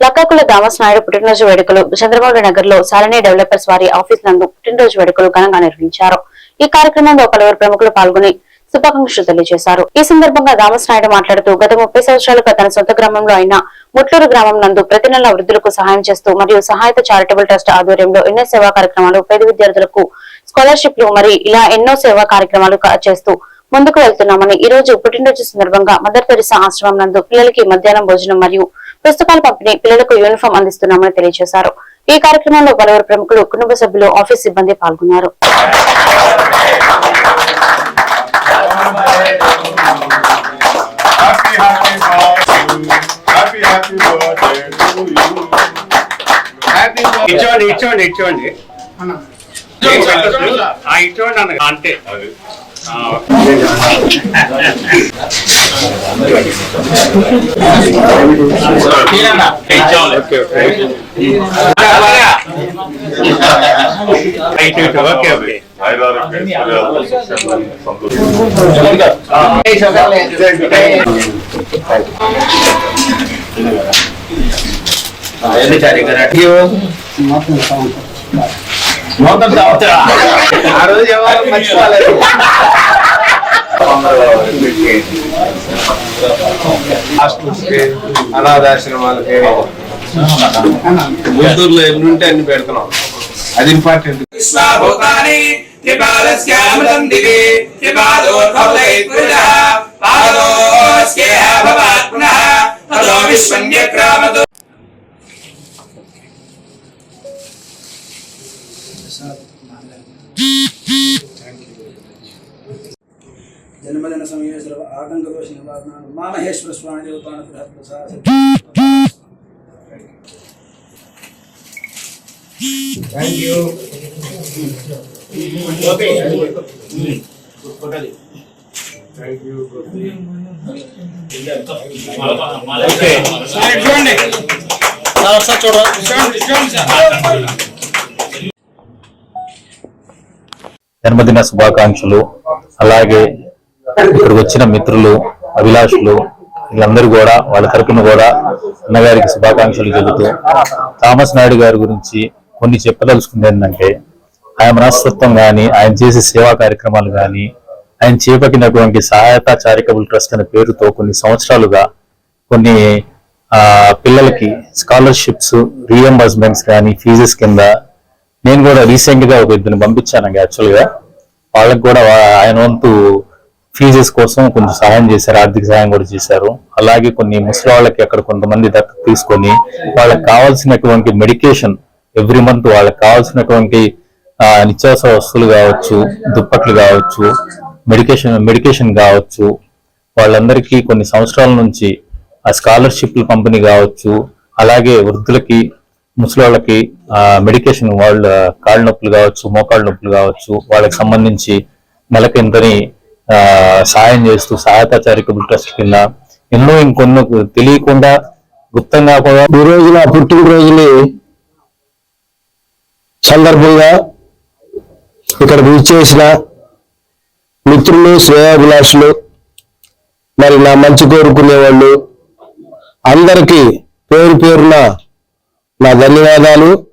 లక్కాకుల దామస్ నాయుడు పుట్టినరోజు వేడుకలు చంద్రబాబు నగర్లో సాలనే డెవలపర్స్ వారి ఆఫీస్ నందు పుట్టినరోజు వేడుకలు ఘనంగా నిర్వహించారు. ఈ కార్యక్రమంలో పలువురు ప్రముఖులు పాల్గొని శుభాకాంక్షలు తెలియజేశారు. ఈ సందర్భంగా దామస్ నాయుడు మాట్లాడుతూ గత ముప్పై సంవత్సరాలుగా తన సొంత గ్రామంలో అయిన ముట్లూరు గ్రామం నందు ప్రతి నెల వృద్ధులకు సహాయం చేస్తూ మరియు సహాయత చారిటబుల్ ట్రస్ట్ ఆధ్వర్యంలో ఎన్నో సేవా కార్యక్రమాలు పేద విద్యార్థులకు స్కాలర్షిప్లు మరి ఇలా ఎన్నో సేవా కార్యక్రమాలు చేస్తూ ముందుకు వెళ్తున్నామని ఈ రోజు పుట్టినరోజు సందర్భంగా మదర్ తెరిసా ఆశ్రమం నందు పిల్లలకి మధ్యాహ్నం భోజనం మరియు పుస్తకాల పంపిణీ పిల్లలకు యూనిఫామ్ అందిస్తున్నామని తెలియజేశారు. ఈ కార్యక్రమంలో పలువురు ప్రముఖులు కుటుంబ సభ్యులు ఆఫీస్ సిబ్బంది పాల్గొన్నారు. ఇచ్చోండి ఇచ్చోండి ఇచ్చోండి ఇచ్చోండి అంతే. అది. ఆ, ఇచ్చోండి. ఇటు, ఇటు. ఓకే ఓకే ఐదారోగ్యం, ఐశ్వర్యాలు, సంతోషం. ఆ రోజు ఎవరు మర్చిపోలేదు హాస్టల్స్కి అనాథాశ్రమాలకి. గుంటూరులో ఎన్ని ఉంటే అన్ని పెడుతున్నాం. అది ఇంపార్టెంట్ జన్మదిన సమయ సర్వ ఆటంక దోష నివారణ స్వామి దేవతాన జన్మదిన శుభాకాంక్షలు. అలాగే ఇక్కడికి వచ్చిన మిత్రులు అభిలాషులు వీళ్ళందరూ కూడా వాళ్ళ తరపున కూడా అన్నగారికి శుభాకాంక్షలు చెబుతూ థామస్ నాయుడు గారి గురించి కొన్ని చెప్పదలుచుకుంది ఏంటంటే ఆయన మనస్తత్వం కానీ ఆయన చేసే సేవా కార్యక్రమాలు కానీ ఆయన చేపట్టినటువంటి సహాయత చారిటబుల్ ట్రస్ట్ అనే పేరుతో కొన్ని సంవత్సరాలుగా కొన్ని పిల్లలకి స్కాలర్షిప్స్ రీఎంబర్స్మెంట్స్ కానీ ఫీజెస్ కింద నేను కూడా రీసెంట్గా ఒక ఇద్దరిని పంపించాను యాక్చువల్గా వాళ్ళకి కూడా ఆయన వంతు ఫీజెస్ కోసం కొంచెం సహాయం చేశారు ఆర్థిక సహాయం కూడా చేశారు. అలాగే కొన్ని ముసలి వాళ్ళకి అక్కడ కొంతమంది దత్తత తీసుకొని వాళ్ళకి కావాల్సినటువంటి మెడికేషన్ ఎవ్రీ మంత్ వాళ్ళకి కావాల్సినటువంటి నిత్యావసర వస్తువులు కావచ్చు దుప్పట్లు కావచ్చు మెడికేషన్ మెడికేషన్ కావచ్చు వాళ్ళందరికీ కొన్ని సంవత్సరాల నుంచి ఆ స్కాలర్షిప్ల పంపిణీ కావచ్చు అలాగే వృద్ధులకి ముసలి వాళ్ళకి మెడికేషన్ వాళ్ళ కాళ్ళ నొప్పులు కావచ్చు మోకాళ్ళ నొప్పులు కావచ్చు వాళ్ళకి సంబంధించి నెలకింతని సాయం చేస్తూ సహాయత చారిటబుల్ ట్రస్ట్ కింద ఎన్నో ఇంకొన్ని తెలియకుండా గుప్తంగా కూడా ఈ రోజున పుట్టిన పుట్టినరోజుని సందర్భంగా ఇక్కడ విచ్చేసిన మిత్రులు శ్రేయాభిలాషులు మరి నా మంచి కోరుకునే వాళ్ళు అందరికీ పేరు పేరున నా ధన్యవాదాలు.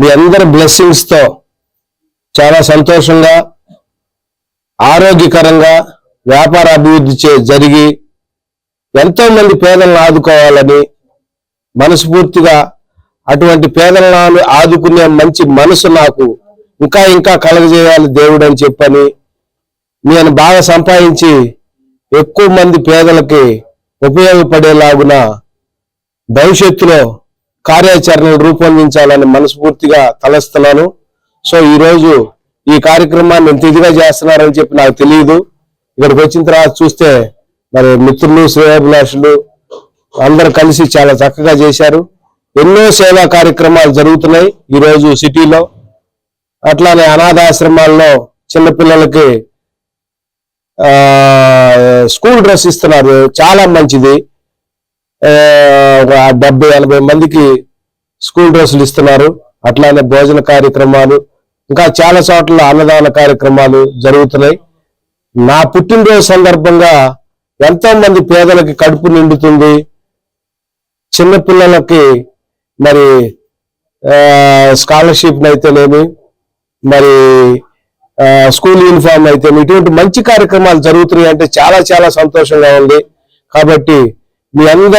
మీ అందరి బ్లెస్సింగ్స్తో చాలా సంతోషంగా ఆరోగ్యకరంగా వ్యాపార అభివృద్ధి చే జరిగి ఎంతో మంది పేదలను ఆదుకోవాలని మనస్ఫూర్తిగా అటువంటి పేదలను ఆదుకునే మంచి మనసు నాకు ఇంకా ఇంకా కలగజేయాలి దేవుడు అని చెప్పని నేను బాగా సంపాదించి ఎక్కువ మంది పేదలకి ఉపయోగపడేలాగున భవిష్యత్తులో కార్యాచరణలు రూపొందించాలని మనస్ఫూర్తిగా తలస్తున్నాను. సో ఈరోజు ఈ కార్యక్రమాన్ని ఎంత ఇదిగా చేస్తున్నారని చెప్పి నాకు తెలియదు. ఇక్కడికి వచ్చిన తర్వాత చూస్తే మరి మిత్రులు శ్రేయాభిలాషులు అందరూ కలిసి చాలా చక్కగా చేశారు. ఎన్నో సేవా కార్యక్రమాలు జరుగుతున్నాయి ఈరోజు సిటీలో. అట్లానే అనాథాశ్రమాల్లో చిన్నపిల్లలకి స్కూల్ డ్రెస్ ఇస్తున్నారు. చాలా మంచిది. డెబ్బై ఎనభై మందికి స్కూల్ డ్రెస్సులు ఇస్తున్నారు. అట్లానే భోజన కార్యక్రమాలు ఇంకా చాలా చోట్ల అన్నదాన కార్యక్రమాలు జరుగుతున్నాయి. నా పుట్టినరోజు సందర్భంగా ఎంతో మంది పేదలకి కడుపు నిండుతుంది. చిన్నపిల్లలకి మరి స్కాలర్షిప్ అయితేనేమి మరి స్కూల్ యూనిఫామ్ అయితే ఇటువంటి మంచి కార్యక్రమాలు జరుగుతున్నాయి అంటే చాలా చాలా సంతోషంగా ఉంది. కాబట్టి మీ అందరి